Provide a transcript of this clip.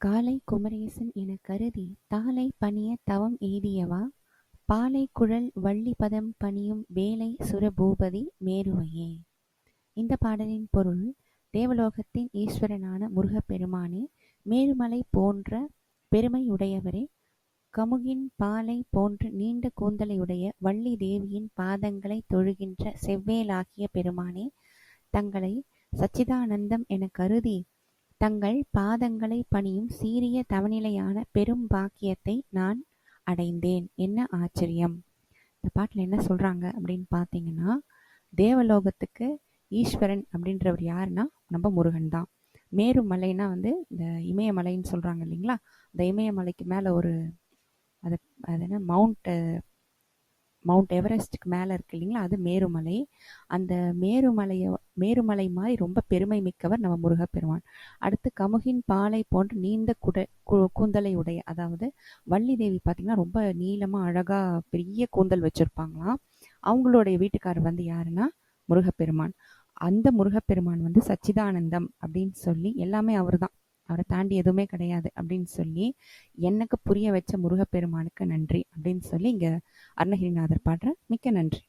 காலை குமரேசன் எனக் கருதி தாலை பணிய தவம் எய்தியவா பாலை குழல் வள்ளிபதம் பணியும் வேலை சுரபூபதி மேருவையே. இந்த பாடலின் பொருள் தேவலோகத்தின் ஈஸ்வரனான முருகப்பெருமானே மேருமலை போன்ற பெருமையுடையவரே கமுகின் பாலை போன்ற நீண்ட கூந்தலையுடைய வள்ளி தேவியின் பாதங்களை தொழுகின்ற செவ்வேலாகிய பெருமானே தங்களை சச்சிதானந்தம் என கருதி தங்கள் பாதங்களை பணியும் சீரிய தவநிலையான பெரும் பாக்கியத்தை நான் அடைந்தேன். என்ன ஆச்சரியம்? இந்த பாட்டில் என்ன சொல்கிறாங்க அப்படின்னு பார்த்தீங்கன்னா தேவலோகத்துக்கு ஈஸ்வரன் அப்படின்றவர் யாருன்னா நம்ம முருகன் தான். மேருமலைனா வந்து இந்த இமயமலைன்னு சொல்கிறாங்க இல்லைங்களா? இந்த இமயமலைக்கு மேலே ஒரு அது அது என்ன மவுண்ட் மவுண்ட் எவரெஸ்ட்டுக்கு மேலே இருக்கு இல்லைங்களா? அது மேருமலை. அந்த மேருமலையை மேருமலை மாதிரி ரொம்ப பெருமை மிக்கவர் நம்ம முருகப்பெருமான். அடுத்து கமுகின் பாலை போன்ற நீண்ட குட கு- கூந்தலை உடைய அதாவது வள்ளி தேவி பார்த்திங்கன்னா ரொம்ப நீளமாக அழகாக பெரிய கூந்தல் வச்சுருப்பாங்களாம். அவங்களுடைய வீட்டுக்காரர் வந்து யாருன்னா முருகப்பெருமான். அந்த முருகப்பெருமான் வந்து சச்சிதானந்தம் அப்படின்னு சொல்லி எல்லாமே அவர் தான் அவரை தாண்டி எதுவுமே கிடையாது அப்படின்னு சொல்லி எனக்கு புரிய வச்ச முருகப்பெருமானுக்கு நன்றி அப்படின்னு சொல்லி இங்க அருணகிரிநாதர் பாடுற மிக்க நன்றி.